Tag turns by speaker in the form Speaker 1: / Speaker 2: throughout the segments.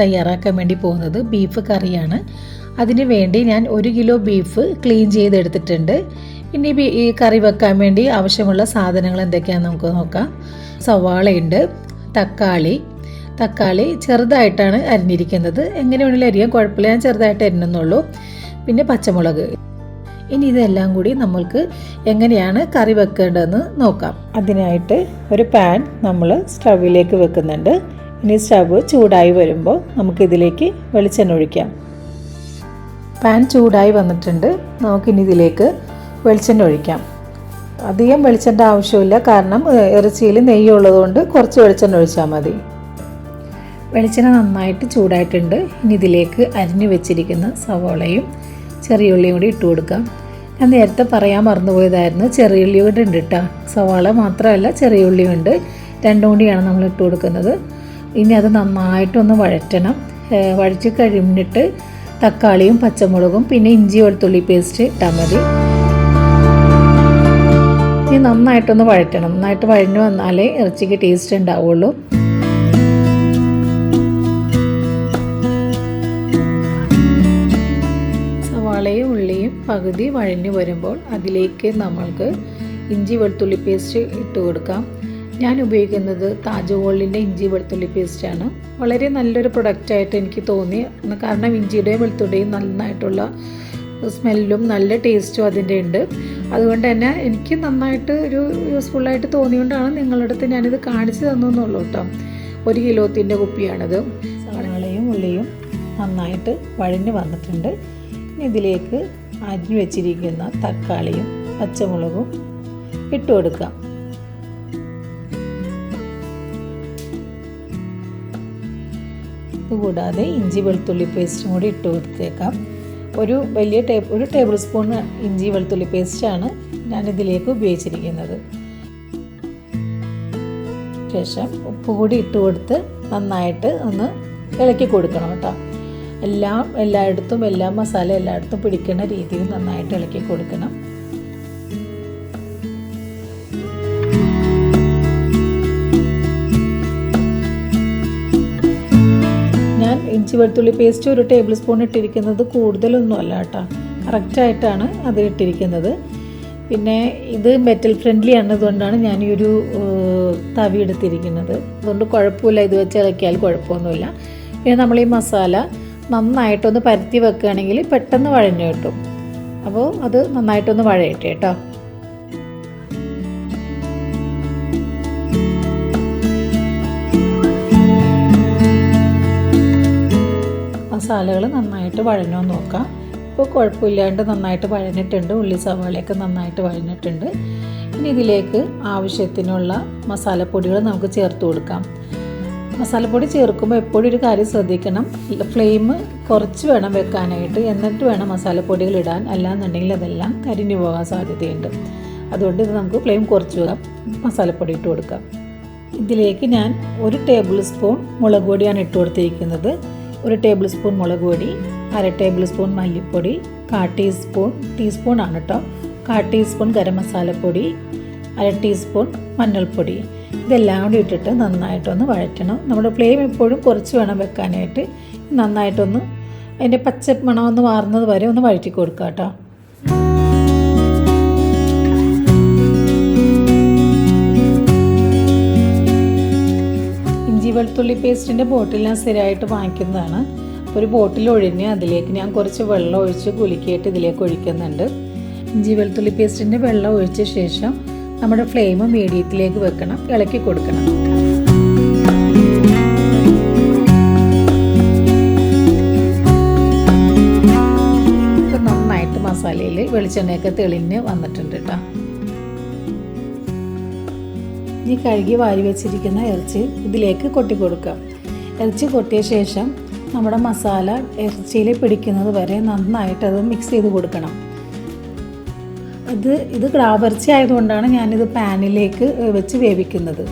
Speaker 1: തയ്യാറാക്കാൻ വേണ്ടി പോകുന്നത് ബീഫ് കറിയാണ്. അതിന് വേണ്ടി ഞാൻ ഒരു കിലോ ബീഫ് ക്ലീൻ ചെയ്തെടുത്തിട്ടുണ്ട്. ഇനി ഈ കറി വെക്കാൻ വേണ്ടി ആവശ്യമുള്ള സാധനങ്ങൾ എന്തൊക്കെയാണെന്ന് നമുക്ക് നോക്കാം. സവാളയുണ്ട് തക്കാളി. തക്കാളി ചെറുതായിട്ടാണ് അരിഞ്ഞിരിക്കുന്നത്. എങ്ങനെ വേണമെങ്കിലും അരിയാൻ കുഴപ്പമില്ല ഞാൻ ചെറുതായിട്ട് അരിഞ്ഞെന്നുള്ളൂ. പിന്നെ പച്ചമുളക്. ഇനി ഇതെല്ലാം കൂടി നമ്മൾക്ക് എങ്ങനെയാണ് കറി വെക്കേണ്ടതെന്ന് നോക്കാം. അതിനായിട്ട് ഒരു പാൻ നമ്മൾ സ്റ്റവിലേക്ക് വെക്കുന്നുണ്ട്. ഇനി സ്റ്റവ് ചൂടായി വരുമ്പോൾ നമുക്കിതിലേക്ക് വെളിച്ചെണ്ണ ഒഴിക്കാം. പാൻ ചൂടായി വന്നിട്ടുണ്ട്. നമുക്കിനി ഇതിലേക്ക് വെളിച്ചെണ്ണ ഒഴിക്കാം. അധികം വെളിച്ചെണ്ണ ആവശ്യമില്ല. കാരണം ഇറച്ചിയിൽ നെയ്യുള്ളതുകൊണ്ട് കുറച്ച് വെളിച്ചെണ്ണ ഒഴിച്ചാൽ മതി. വെളിച്ചെണ്ണ നന്നായിട്ട് ചൂടായിട്ടുണ്ട്. ഇനി ഇതിലേക്ക് അരിഞ്ഞു വെച്ചിരിക്കുന്ന സവോളയും ചെറിയുള്ളിയും കൂടി ഇട്ട് കൊടുക്കാം. ഞാൻ നേരത്തെ പറയാൻ മറന്നുപോയതായിരുന്നു. ചെറിയുള്ളി കൂടി ഉണ്ട് കേട്ടോ സവാള മാത്രമല്ല ചെറിയുള്ളിയും ഉണ്ട്. രണ്ടും കൂടിയാണ് നമ്മൾ ഇട്ട് കൊടുക്കുന്നത്. ഇനി അത് നന്നായിട്ടൊന്ന് വഴറ്റണം. വഴച്ച് കഴിഞ്ഞിട്ട് തക്കാളിയും പച്ചമുളകും പിന്നെ ഇഞ്ചി വെളുത്തുള്ളി പേസ്റ്റ് ഇട്ടാൽ മതി. ഇനി നന്നായിട്ടൊന്ന് വഴറ്റണം. നന്നായിട്ട് വഴഞ്ഞു വന്നാലേ ഇറച്ചിക്ക് ടേസ്റ്റ് ഉണ്ടാവുള്ളൂ. സവാളയും ഉള്ളിയും പകുതി വഴഞ്ഞു വരുമ്പോൾ അതിലേക്ക് നമ്മൾക്ക് ഇഞ്ചി വെളുത്തുള്ളി പേസ്റ്റ് ഇട്ട് കൊടുക്കാം. ഞാൻ ഉപയോഗിക്കുന്നത് താജ് ഗോൾഡിന്റെ ഇഞ്ചി വെളുത്തുള്ളി പേസ്റ്റാണ് വളരെ നല്ലൊരു പ്രൊഡക്റ്റായിട്ട് എനിക്ക് തോന്നി. കാരണം ഇഞ്ചിയുടെയും വെളുത്തുള്ളിയും നന്നായിട്ടുള്ള സ്മെല്ലും നല്ല ടേസ്റ്റും അതിന്റെ ഉണ്ട്. അതുകൊണ്ട് തന്നെ എനിക്ക് നന്നായിട്ട് ഒരു യൂസ്ഫുള്ളായിട്ട് തോന്നിയുകൊണ്ടാണ് നിങ്ങളുടെ അടുത്ത് ഞാനിത് കാണിച്ചു തന്നെന്നുള്ളൂ കേട്ടോ. ഒരു കിലോത്തിന്റെ കുപ്പിയാണിത്. സവാളയും ഉള്ളിയും നന്നായിട്ട് വഴഞ്ഞു വന്നിട്ടുണ്ട്. ഇതിലേക്ക് അരിഞ്ഞു വെച്ചിരിക്കുന്ന തക്കാളിയും പച്ചമുളകും ഇട്ട് കൊടുക്കാം. ഇതുകൂടാതെ ഇഞ്ചി വെളുത്തുള്ളി പേസ്റ്റും കൂടി ഇട്ട് കൊടുത്തേക്കാം. ഒരു വലിയ ടേ ഒരു ടേബിൾ സ്പൂൺ ഇഞ്ചി വെളുത്തുള്ളി പേസ്റ്റാണ് ഞാനിതിലേക്ക് ഉപയോഗിച്ചിരിക്കുന്നത്. ശേഷം ഉപ്പ് കൂടി ഇട്ട് കൊടുത്ത് നന്നായിട്ട് ഒന്ന് ഇളക്കി കൊടുക്കണം കേട്ടോ. എല്ലാം എല്ലായിടത്തും എല്ലാ മസാല എല്ലായിടത്തും പിടിക്കുന്ന രീതിയിൽ നന്നായിട്ട് ഇളക്കി കൊടുക്കണം. ഇഞ്ചി വെളുത്തുള്ളി പേസ്റ്റ് ഒരു ടേബിൾ സ്പൂൺ ഇട്ടിരിക്കുന്നത് കൂടുതലൊന്നും അല്ല കേട്ടോ കറക്റ്റായിട്ടാണ് അത് ഇട്ടിരിക്കുന്നത്. പിന്നെ ഇത് മെറ്റൽ ഫ്രണ്ട്ലി ആണതുകൊണ്ടാണ് ഞാൻ ഈ ഒരു തവി എടുത്തിരിക്കുന്നത്. അതുകൊണ്ട് കുഴപ്പമില്ല ഇത് വെച്ച് ഇളക്കിയാൽ കുഴപ്പമൊന്നുമില്ല. പിന്നെ നമ്മൾ ഈ മസാല നന്നായിട്ടൊന്ന് പരത്തി വെക്കുകയാണെങ്കിൽ പെട്ടെന്ന് വഴഞ്ഞു കിട്ടും. അപ്പോൾ അത് നന്നായിട്ടൊന്ന് വഴയട്ടെ കേട്ടോ. മസാലകൾ നന്നായിട്ട് വഴഞ്ഞോ നോക്കാം. ഇപ്പോൾ കുഴപ്പമില്ലാണ്ട് നന്നായിട്ട് വഴഞ്ഞിട്ടുണ്ട്. ഉള്ളി സവാളയൊക്കെ നന്നായിട്ട് വഴഞ്ഞിട്ടുണ്ട്. ഇനി ഇതിലേക്ക് ആവശ്യത്തിനുള്ള മസാലപ്പൊടികൾ നമുക്ക് ചേർത്ത് കൊടുക്കാം. മസാലപ്പൊടി ചേർക്കുമ്പോൾ എപ്പോഴും ഒരു കാര്യം ശ്രദ്ധിക്കണം. ഫ്ലെയിം കുറച്ച് വേണം വെക്കാനായിട്ട്. എന്നിട്ട് വേണം മസാലപ്പൊടികൾ ഇടാൻ. അല്ലാന്നുണ്ടെങ്കിൽ അതെല്ലാം കരിഞ്ഞു പോകാൻ സാധ്യതയുണ്ട്. അതുകൊണ്ട് ഇത് നമുക്ക് ഫ്ലെയിം കുറച്ച് വെക്കാം മസാലപ്പൊടി ഇട്ട് കൊടുക്കാം. ഇതിലേക്ക് ഞാൻ ഒരു ടേബിൾ സ്പൂൺ മുളക് പൊടിയാണ് ഇട്ട് കൊടുത്തിരിക്കുന്നത്. ഒരു ടേബിൾ സ്പൂൺ മുളക് പൊടി അര ടേബിൾ സ്പൂൺ മല്ലിപ്പൊടി കാ ടീസ്പൂൺ ടീസ്പൂൺ ആണ് കേട്ടോ കാ ടീസ്പൂൺ ഗരം മസാലപ്പൊടി അര ടീസ്പൂൺ മഞ്ഞൾപ്പൊടി. ഇതെല്ലാം കൂടി ഇട്ടിട്ട് നന്നായിട്ടൊന്ന് വഴറ്റണം. നമ്മുടെ ഫ്ലെയിം എപ്പോഴും കുറച്ച് വേണം വെക്കാനായിട്ട്. നന്നായിട്ടൊന്ന് അതിന്റെ പച്ച മണമൊന്ന് മാറുന്നത് വരെ ഒന്ന് വഴറ്റി കൊടുക്കുക കേട്ടോ വെളുത്തുള്ളി പേസ്റ്റിന്റെ ബോട്ടിൽ ഞാൻ സ്ഥിരമായിട്ട് വാങ്ങിക്കുന്നതാണ്. അപ്പോൾ ഒരു ബോട്ടിൽ ഒഴിഞ്ഞ് അതിലേക്ക് ഞാൻ കുറച്ച് വെള്ളം ഒഴിച്ച് കുലുക്കിയിട്ട് ഇതിലേക്ക് ഒഴിക്കുന്നുണ്ട്. ഇഞ്ചി വെളുത്തുള്ളി പേസ്റ്റിന്റെ വെള്ളം ഒഴിച്ച ശേഷം നമ്മുടെ ഫ്ലെയിം മീഡിയത്തിലേക്ക് വെക്കണം. ഇളക്കി കൊടുക്കണം. നന്നായിട്ട് മസാലയിൽ വെളിച്ചെണ്ണയൊക്കെ തെളിഞ്ഞ് വന്നിട്ടുണ്ട് കേട്ടോ ഇനി കഴുകി വാരി വെച്ചിരിക്കുന്ന ഇറച്ചി ഇതിലേക്ക് കൊട്ടി കൊടുക്കാം ഇറച്ചി കൊട്ടിയ ശേഷം നമ്മുടെ മസാല ഇറച്ചിയിൽ പിടിക്കുന്നത് വരെ നന്നായിട്ട് അത് മിക്സ് ചെയ്ത് കൊടുക്കണം. അത് ഇത് ക്രാബിറച്ചി ആയതുകൊണ്ടാണ് ഞാനിത് പാനിലേക്ക് വെച്ച് വേവിക്കുന്നത്.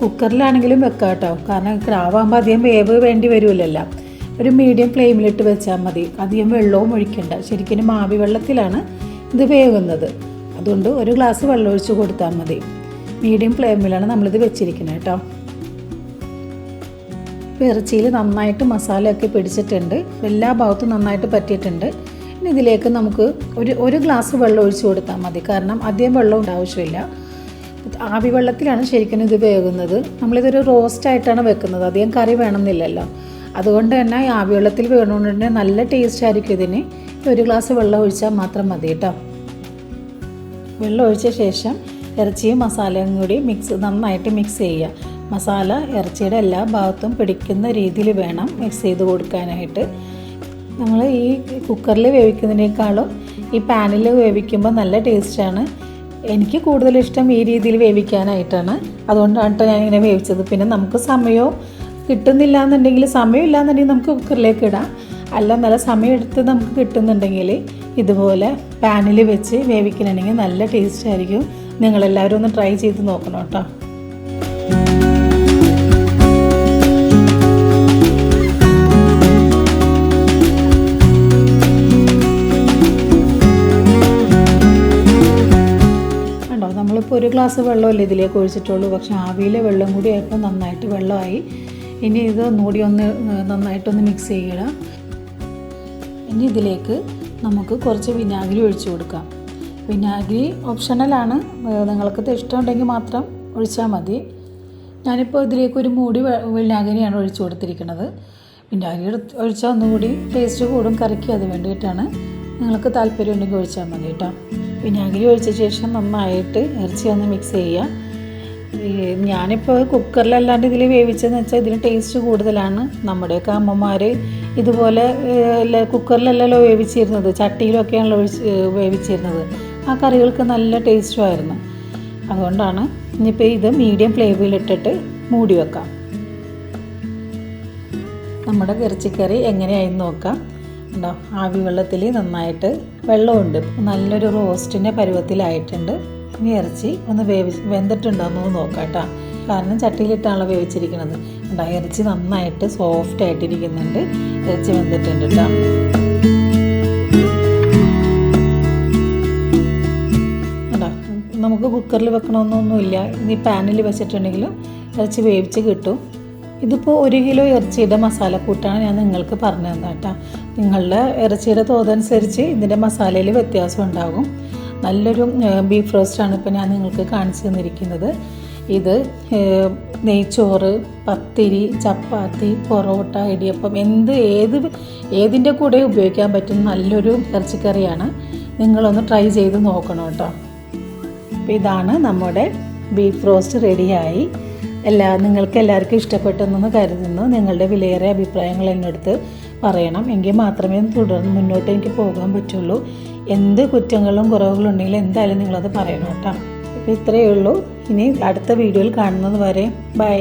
Speaker 1: കുക്കറിലാണെങ്കിലും വെക്കാം കേട്ടോ കാരണം ക്രാവാകുമ്പോൾ അധികം വേവ് വേണ്ടി വരുമല്ലോ ഒരു മീഡിയം ഫ്ലെയിമിലിട്ട് വെച്ചാൽ മതി. അധികം വെള്ളവും ഒഴിക്കണ്ട. ശരിക്കും മാവി വെള്ളത്തിലാണ് ഇത് വേവുന്നത്. അതുകൊണ്ട് ഒരു ഗ്ലാസ് വെള്ളം ഒഴിച്ച് കൊടുത്താൽ മതി. മീഡിയം ഫ്ലെയിമിലാണ് നമ്മളിത് വെച്ചിരിക്കുന്നത് കേട്ടോ. ഇപ്പോൾ ഇറച്ചിയിൽ നന്നായിട്ട് മസാലയൊക്കെ പിടിച്ചിട്ടുണ്ട്. എല്ലാ ഭാഗത്തും നന്നായിട്ട് പറ്റിയിട്ടുണ്ട്. ഇനി ഇതിലേക്ക് നമുക്ക് ഒരു ഒരു ഗ്ലാസ് വെള്ളം ഒഴിച്ചു കൊടുത്താൽ മതി. കാരണം അധികം വെള്ളം ആവശ്യമില്ല. ആവി വെള്ളത്തിലാണ് ശരിക്കും ഇത് വേകുന്നത് നമ്മളിതൊരു റോസ്റ്റ് ആയിട്ടാണ് വെക്കുന്നത്. അധികം കറി വേണമെന്നില്ലല്ലോ. അതുകൊണ്ട് തന്നെ ഈ ആവി വെള്ളത്തിൽ വേണമെന്നുണ്ടെങ്കിൽ നല്ല ടേസ്റ്റ് ആയിരിക്കും ഇതിന്. ഒരു ഗ്ലാസ് വെള്ളം ഒഴിച്ചാൽ മാത്രം മതി കേട്ടോ. വെള്ളം ഒഴിച്ച ശേഷം ഇറച്ചിയും മസാലയും കൂടി മിക്സ് നന്നായിട്ട് മിക്സ് ചെയ്യുക. മസാല ഇറച്ചിയുടെ എല്ലാ ഭാഗത്തും പിടിക്കുന്ന രീതിയിൽ വേണം മിക്സ് ചെയ്ത് കൊടുക്കാനായിട്ട്. നമ്മൾ ഈ കുക്കറിൽ വേവിക്കുന്നതിനേക്കാളും ഈ പാനിൽ വേവിക്കുമ്പോൾ നല്ല ടേസ്റ്റാണ് എനിക്ക് കൂടുതൽ ഇഷ്ടം ഈ രീതിയിൽ വേവിക്കാനായിട്ടാണ്. അതുകൊണ്ടാണ് ഞാൻ ഇങ്ങനെ വേവിച്ചത്. പിന്നെ നമുക്ക് സമയവും കിട്ടുന്നില്ല എന്നുണ്ടെങ്കിൽ സമയമില്ല എന്നുണ്ടെങ്കിൽ നമുക്ക് കുക്കറിലേക്ക് ഇടാം. അല്ല നല്ല സമയമെടുത്ത് നമുക്ക് കിട്ടുന്നുണ്ടെങ്കിൽ ഇതുപോലെ പാനിൽ വെച്ച് വേവിക്കണമെങ്കിൽ നല്ല ടേസ്റ്റ് ആയിരിക്കും. നിങ്ങളെല്ലാവരും ഒന്ന് ട്രൈ ചെയ്ത് നോക്കണം കേട്ടോ. ഒരു ഗ്ലാസ് വെള്ളമല്ലേ ഇതിലേക്ക് ഒഴിച്ചിട്ടുള്ളൂ. പക്ഷെ ആവിയിലെ വെള്ളം കൂടി ആയപ്പോൾ നന്നായിട്ട് വെള്ളമായി. ഇനി ഇത് ഒന്നുകൂടി ഒന്ന് നന്നായിട്ടൊന്ന് മിക്സ് ചെയ്യണം. ഇനി ഇതിലേക്ക് നമുക്ക് കുറച്ച് വിനാഗിരി ഒഴിച്ചു കൊടുക്കാം. വിനാഗിരി ഓപ്ഷണലാണ്. നിങ്ങൾക്ക് ഇഷ്ടം ഇഷ്ടമുണ്ടെങ്കിൽ മാത്രം ഒഴിച്ചാൽ മതി. ഞാനിപ്പോൾ ഇതിലേക്ക് ഒരു മൂടി വിനാഗിരിയാണ് ഒഴിച്ചു കൊടുത്തിരിക്കുന്നത്. വിനാഗിരി ഒഴിച്ചാൽ ഒന്നുകൂടി ടേസ്റ്റ് കൂടും കറിക്ക് അത് വേണ്ടിയിട്ടാണ്. നിങ്ങൾക്ക് താല്പര്യം ഉണ്ടെങ്കിൽ ഒഴിച്ചാൽ മതി കേട്ടോ. വിനാഗിരി ഒഴിച്ച ശേഷം നന്നായിട്ട് ഇറച്ചി ഒന്ന് മിക്സ് ചെയ്യുക. ഞാനിപ്പോൾ കുക്കറിലല്ലാണ്ട് ഇതിൽ വേവിച്ചതെന്ന് വെച്ചാൽ ഇതിന് ടേസ്റ്റ് കൂടുതലാണ്. നമ്മുടെയൊക്കെ അമ്മമാർ ഇതുപോലെ കുക്കറിലല്ലല്ലോ വേവിച്ചിരുന്നത്. ചട്ടിയിലൊക്കെയാണല്ലോ വേവിച്ചിരുന്നത്. ആ കറികൾക്ക് നല്ല ടേസ്റ്റും ആയിരുന്നു അതുകൊണ്ടാണ് ഇനിയിപ്പോൾ ഇത് മീഡിയം ഫ്ലേവിലിട്ടിട്ട് മൂടി വെക്കാം. നമ്മുടെ ഇറച്ചിക്കറി എങ്ങനെയായിരുന്നു നോക്കാം. ഉണ്ടോ ആവി വെള്ളത്തിൽ നന്നായിട്ട് വെള്ളമുണ്ട്. നല്ലൊരു റോസ്റ്റിന്റെ പരുവത്തിലായിട്ടുണ്ട്. ഇനി ഇറച്ചി ഒന്ന് വേവി വെന്തിട്ടുണ്ടോ എന്ന് നോക്കാം കേട്ടോ. കാരണം ചട്ടിയിലിട്ടാണല്ലോ വേവിച്ചിരിക്കുന്നത്. ഉണ്ടോ ഇറച്ചി നന്നായിട്ട് സോഫ്റ്റ് ആയിട്ടിരിക്കുന്നുണ്ട്. ഇറച്ചി വെന്തിട്ടുണ്ട് കേട്ടോ. നമുക്ക് കുക്കറിൽ വെക്കണമെന്നൊന്നുമില്ല ഇനി പാനിൽ വെച്ചിട്ടുണ്ടെങ്കിലും ഇറച്ചി വേവിച്ച് കിട്ടും. ഇതിപ്പോൾ ഒരു കിലോ ഇറച്ചിയുടെ മസാലക്കൂട്ടാണ് ഞാൻ നിങ്ങൾക്ക് പറഞ്ഞു തന്നെ കേട്ടോ. നിങ്ങളുടെ ഇറച്ചിയുടെ തോതനുസരിച്ച് ഇതിന്റെ മസാലയിൽ വ്യത്യാസം ഉണ്ടാകും. നല്ലൊരു ബീഫ് റോസ്റ്റാണ് ഇപ്പോൾ ഞാൻ നിങ്ങൾക്ക് കാണിച്ചു തന്നിരിക്കുന്നത്. ഇത് നെയ്ച്ചോറ് പത്തിരി ചപ്പാത്തി പൊറോട്ട ഇടിയപ്പം എന്ത് ഏത് ഏതിന്റെ കൂടെ ഉപയോഗിക്കാൻ പറ്റുന്ന നല്ലൊരു ഇറച്ചിക്കറിയാണ്. നിങ്ങളൊന്ന് ട്രൈ ചെയ്ത് നോക്കണം കേട്ടോ. അപ്പോൾ ഇതാണ് നമ്മുടെ ബീഫ് റോസ്റ്റ് റെഡിയായി എല്ലാ നിങ്ങൾക്ക് എല്ലാവർക്കും ഇഷ്ടപ്പെട്ടെന്ന് കരുതുന്നു. നിങ്ങളുടെ വിലയേറിയ അഭിപ്രായങ്ങൾ എന്നടുത്ത് പറയണം. എങ്കിൽ മാത്രമേ തുടർന്ന് മുന്നോട്ട് എനിക്ക് പോകാൻ പറ്റുള്ളൂ. എന്ത് കുറ്റങ്ങളും കുറവുകളും ഉണ്ടെങ്കിൽ എന്തായാലും നിങ്ങളത് പറയണം കേട്ടോ. അപ്പോൾ ഇത്രയേ ഉള്ളൂ. ഇനി അടുത്ത വീഡിയോയിൽ കാണുന്നത് വരെ. ബൈ.